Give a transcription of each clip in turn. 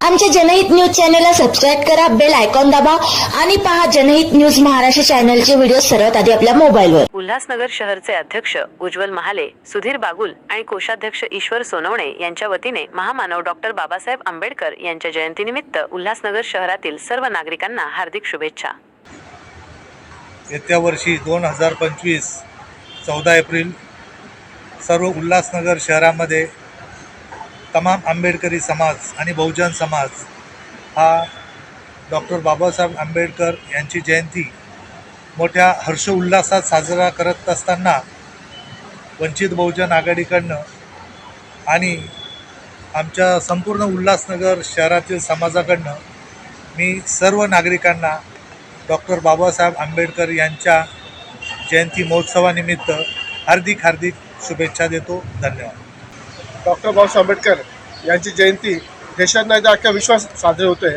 आमच्या जनहित न्यूज चॅनलला सबस्क्राईब करा बेल आयकॉन दाबा आणि पहा जनहित न्यूज महाराष्ट्र चॅनलचे व्हिडिओ सर्वात आधी आपल्या मोबाईलवर. उल्हासनगर शहरचे अध्यक्ष उज्ज्वल महाले सुधीर बागुल आणि कोषाध्यक्ष ईश्वर सोनवणे यांच्या वतीने महामानव डॉक्टर बाबासाहेब आंबेडकर यांच्या जयंतीनिमित्त उल्हासनगर शहरातील सर्व नागरिकांना हार्दिक शुभेच्छा. येत्या वर्षी दोन हजार पंचवीस चौदा एप्रिल सर्व उल्हासनगर शहरामध्ये तमाम आंबेडकरी समाज आणि बहुजन समाज हा डॉक्टर बाबासाहेब आंबेडकर यांची जयंती मोठ्या हर्ष उल्लासात साजरा करत असताना वंचित बहुजन आघाडीकडनं आणि आमच्या संपूर्ण उल्हासनगर शहरातील समाजाकडनं मी सर्व नागरिकांना डॉक्टर बाबासाहेब आंबेडकर यांच्या जयंती महोत्सवानिमित्त हार्दिक हार्दिक शुभेच्छा देतो. धन्यवाद. डॉक्टर बाबासाहेब आंबेडकर यांची जयंती देशात नाही तर अख्ख्या विश्वास साजरी होते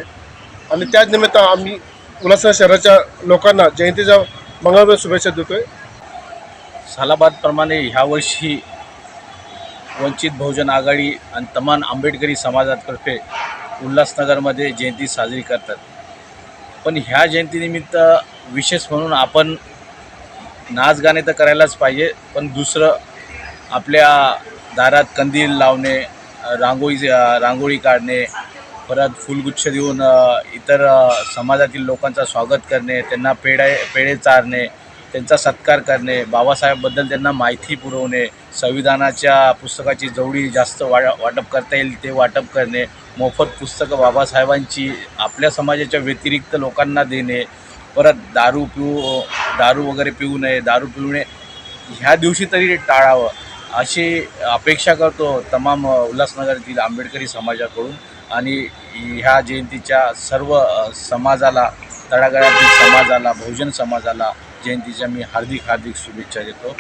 आणि त्याच निमित्त आम्ही उल्हासनगर शहराच्या लोकांना जयंतीच्या मंगळवार शुभेच्छा देतोय. सालाबादप्रमाणे ह्यावर्षी वंचित बहुजन आघाडी आणि तमाम आंबेडकरी समाजातर्फे उल्हासनगरमध्ये जयंती साजरी करतात. पण ह्या जयंतीनिमित्त विशेष म्हणून आपण नाच गाणे तर करायलाच पाहिजे पण दुसरं आपल्या दारात कंदील लावणे रांगोळी रांगोळी काढणे परत फुलगुच्छ देऊन इतर समाजातील लोकांचा स्वागत करणे त्यांना पेढे पेढे चारणे त्यांचा सत्कार करणे बाबासाहेबबद्दल त्यांना माहिती पुरवणे संविधानाच्या पुस्तकाची जेवढी जास्त वा वाटप करता येईल ते वाटप करणे मोफत पुस्तकं बाबासाहेबांची आपल्या समाजाच्या व्यतिरिक्त लोकांना देणे परत दारू पिऊ दारू वगैरे पिऊ नये दारू पिऊ नये ह्या दिवशी तरी टाळावं. अशी अपेक्षा करतो तमाम उल्हासनगरातील आंबेडकरी समाजाकडून आणि ह्या जयंतीच्या सर्व समाजाला तळागाळातील समाजाला बहुजन समाजाला जयंतीच्या मी हार्दिक हार्दिक शुभेच्छा देतो.